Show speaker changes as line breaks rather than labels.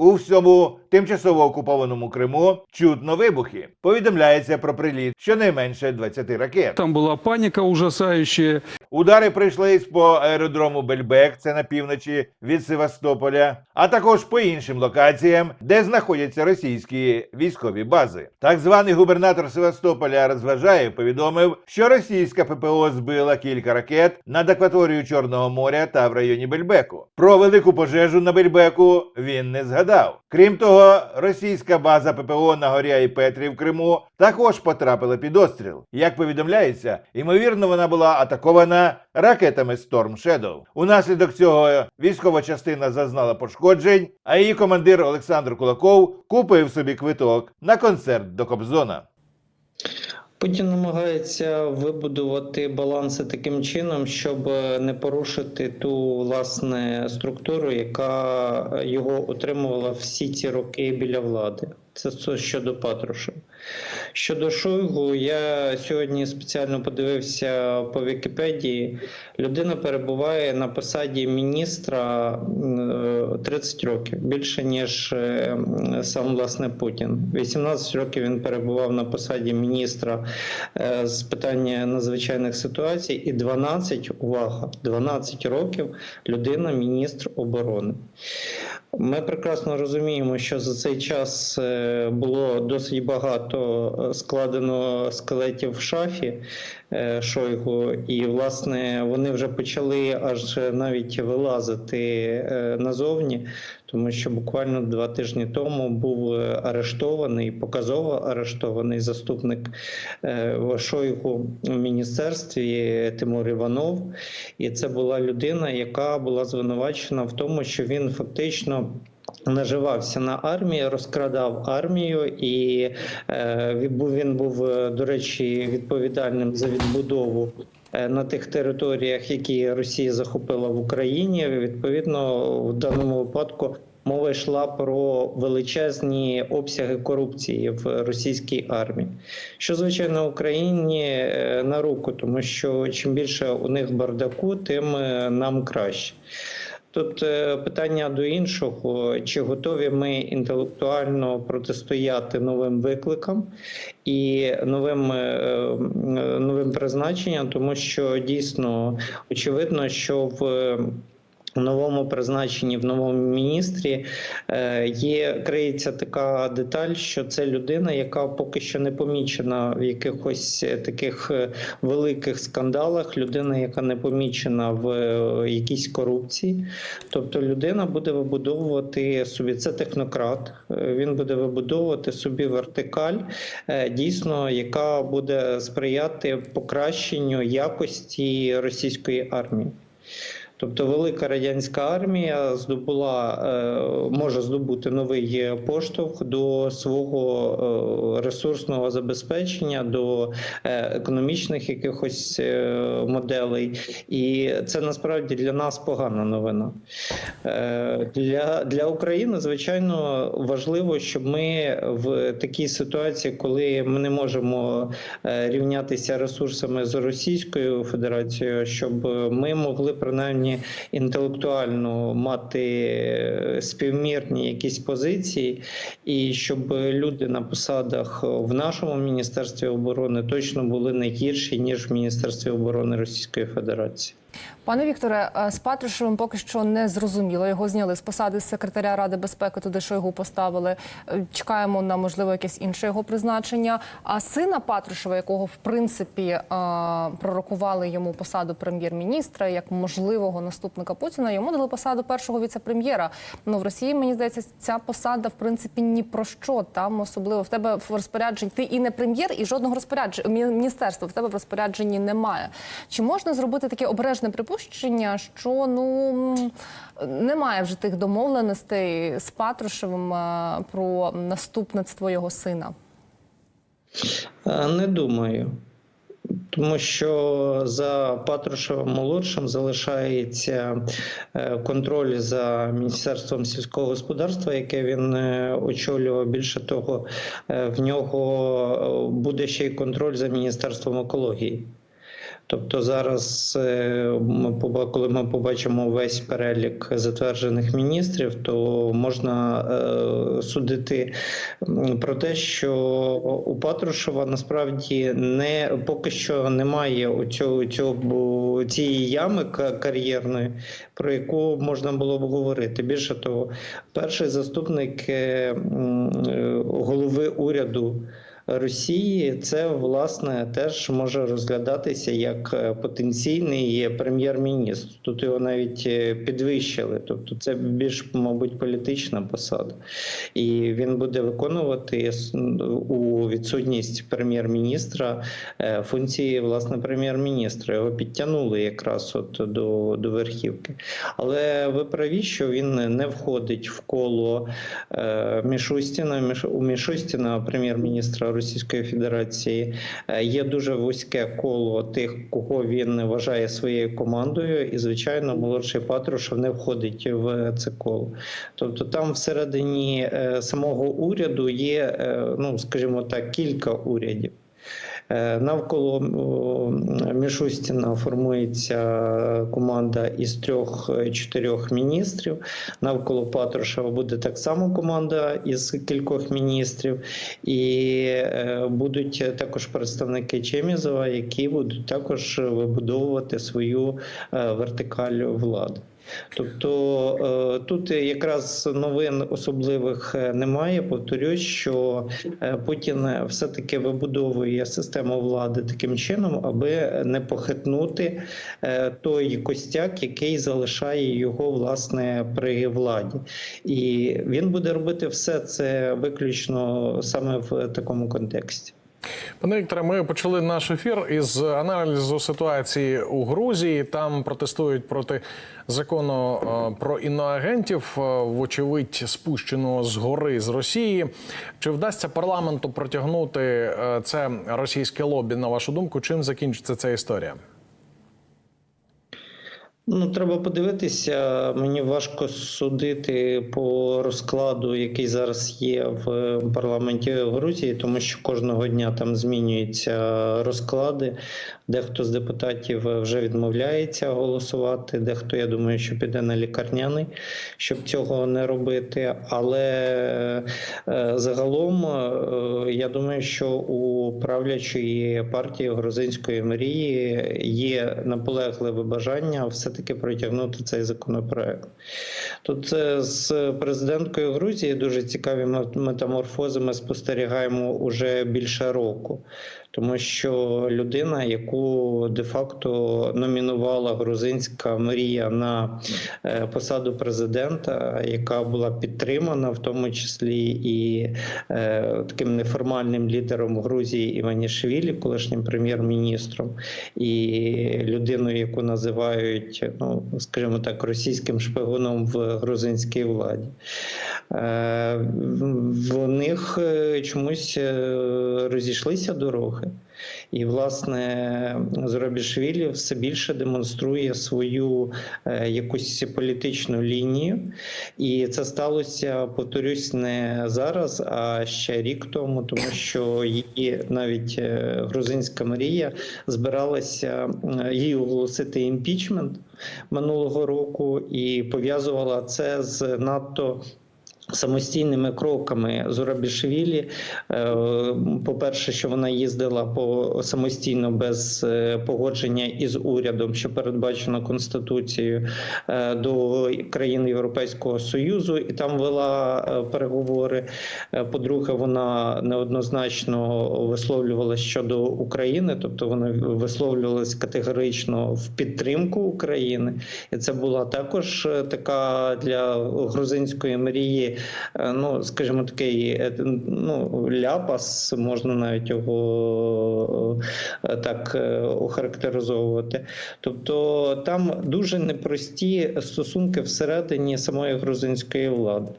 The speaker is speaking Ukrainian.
У всьому тимчасово окупованому Криму чутно вибухи. Повідомляється про приліт щонайменше 20 ракет.
Там была паника ужасающая.
Удари прийшлись по аеродрому Бельбек, це на півночі від Севастополя, а також по іншим локаціям, де знаходяться російські військові бази. Так званий губернатор Севастополя Розважаєв повідомив, що російська ППО збила кілька ракет над акваторією Чорного моря та в районі Бельбеку. Про велику пожежу на Бельбеку він не згадав. Крім того, російська база ППО на горі Айпетрі в Криму також потрапила під обстріл. Як повідомляється, ймовірно, вона була атакована ракетами Storm Shadow. Унаслідок цього військова частина зазнала пошкоджень, а її командир Олександр Кулаков купив собі квиток на концерт до Кобзона.
Путін намагається вибудувати баланси таким чином, щоб не порушити ту власне структуру, яка його отримувала всі ці роки біля влади. Це це щодо Патрушева. Щодо Шойгу, я сьогодні спеціально подивився по Вікіпедії. Людина перебуває на посаді міністра е, 30 років, більше ніж е, сам власне Путін. 18 років він перебував на посаді міністра е, з питання надзвичайних ситуацій, і 12, увага, 12 років людина міністр оборони. Ми прекрасно розуміємо, що за цей час е, було досить багато е, складено скелетів в шафі Шойгу, і власне вони вже почали аж навіть вилазити е, назовні, тому що буквально два тижні тому був е, арештований, показово арештований заступник е, Шойгу в міністерстві Тимур Іванов. І це була людина, яка була звинувачена в тому, що він фактично. Наживався на армії, розкрадав армію, і е, був- він був, е, до речі, відповідальним за відбудову е, на тих територіях, які Росія захопила в Україні. Відповідно, в даному випадку мова йшла про величезні обсяги корупції в російській армії, що звичайно Україні на руку, тому що чим більше у них бардаку, тим нам краще. Тут е, питання до іншого: чи готові ми інтелектуально протистояти новим викликам і новим, е, е, новим призначенням, тому що дійсно очевидно, що в в новому призначенні, в новому міністрі е, є криється така деталь, що це людина, яка поки що не помічена в якихось е, таких е, великих скандалах, людина, яка не помічена в якійсь корупції. Тобто людина буде вибудовувати собі це технократ. Він буде вибудовувати собі вертикаль, дійсно, яка буде сприяти покращенню якості російської армії. Тобто велика радянська армія здобула, е, може здобути новий поштовх до свого е, ресурсного забезпечення, до е, економічних якихось моделей. І це насправді для нас погана новина. Для, для України, звичайно, важливо, щоб ми в такій ситуації, коли ми не можемо рівнятися ресурсами з Російською Федерацією, щоб ми могли принаймні інтелектуально мати е, співмірні якісь позиції, і щоб люди на посадах в нашому міністерстві оборони точно були не гірші ніж в міністерстві оборони Російської Федерації.
Пане Вікторе, е, з Патрушевим поки що не зрозуміло. Його зняли з посади секретаря Ради безпеки, туди що його поставили. Е, Чекаємо на можливо якесь інше його призначення. А сина Патрушева, якого в принципі е, пророкували йому посаду прем'єр-міністра як можливого наступника Путіна, йому дали посаду першого віце-прем'єра. Ну в Росії мені здається, ця посада в принципі ні про що. Там особливо в тебе в розпорядженні. Ти і не прем'єр, і жодного розпорядження мі- міністерства в тебе в розпорядженні немає. Чи можна зробити таке обережне припущення, що ну немає вже тих домовленостей з Патрушевим е, про наступництво його сина?
Е, Не думаю. Тому що за Патрушевим молодшим залишається е, контроль за Міністерством сільського господарства, яке він очолював. Більше того, в нього буде ще й контроль за Міністерством екології. Тобто зараз, е, коли ми побачимо весь перелік затверджених міністрів, то можна е, судити про те, що у Патрушева насправді не поки що немає у цього, цього цієї ями кар'єрної, про яку можна було б говорити. Більше того, перший заступник е, голови уряду. Росії це власне теж може розглядатися як е, потенційний прем'єр-міністр. Тут його навіть е, підвищили. Тобто, це більш, мабуть, політична посада, і він буде виконувати у відсутність прем'єр-міністра е, функції власне прем'єр-міністра. Його підтягнули якраз от до, до верхівки. Але ви праві, що він не входить в коло Мішустіна. Міш- У Мішустіна, прем'єр-міністра Російської Федерації, е, є дуже вузьке коло тих, кого він вважає своєю командою, і звичайно, молодший Патрушев не входить в це коло. Тобто, там всередині е, самого уряду є, е, ну скажімо так, кілька урядів. Е, Навколо Мішустіна формується команда із трьох-чотирьох міністрів. Навколо Патрушева буде так само команда із кількох міністрів, і е, будуть також представники Чемізова, які будуть також вибудовувати свою е, вертикаль влади. Тобто е, тут якраз новин особливих е, немає. Повторюсь, що е, Путін все-таки вибудовує систему влади таким чином, аби не похитнути той костяк, який залишає його власне при владі, і він буде робити все це виключно саме в такому контексті.
Пане Вікторе, ми почали наш ефір із аналізу ситуації у Грузії. Там протестують проти закону е, про іноагентів, е, вочевидь, спущеного з гори з Росії. Чи вдасться парламенту протягнути е, це російське лобі? На вашу думку, чим закінчиться ця історія?
Ну, треба подивитися. Мені важко судити по розкладу, який зараз є в парламенті Грузії, тому що кожного дня там змінюються розклади. Дехто з депутатів вже відмовляється голосувати, дехто, я думаю, що піде на лікарняний, щоб цього не робити. Але е, загалом е, я думаю, що у правлячої партії грузинської мрії є наполегливе бажання все-таки протягнути цей законопроект. Тут е, з президенткою Грузії дуже цікаві мет- метаморфози ми спостерігаємо уже більше року. Тому що людина, яку де-факто номінувала грузинська мрія на е, посаду президента, яка була підтримана, в тому числі і е, таким неформальним лідером Грузії Іванішвілі, колишнім прем'єр-міністром, і людиною, яку називають, ну скажімо так, російським шпигуном в грузинській владі. Е, в- них е, чомусь е, розійшлися дороги. І, власне, Зурабішвілі все більше демонструє свою якусь політичну лінію. І це сталося, повторюсь, не зараз, а ще рік тому, тому що її навіть грузинська Марія збиралася їй оголосити імпічмент минулого року і пов'язувала це з надто самостійними кроками Зурабішвілі. Е, По-перше, що вона їздила по самостійно без е, погодження із урядом, що передбачено конституцією е, до країн Європейського союзу, і там вела переговори. По-друге, вона неоднозначно висловлювалася щодо України, тобто вона висловлювалася категорично в підтримку України, і це була також така для грузинської мрії ну, скажімо, такий е, ну, ляпас, можна навіть його е, так е, охарактеризовувати. Тобто там дуже непрості стосунки всередині самої грузинської влади.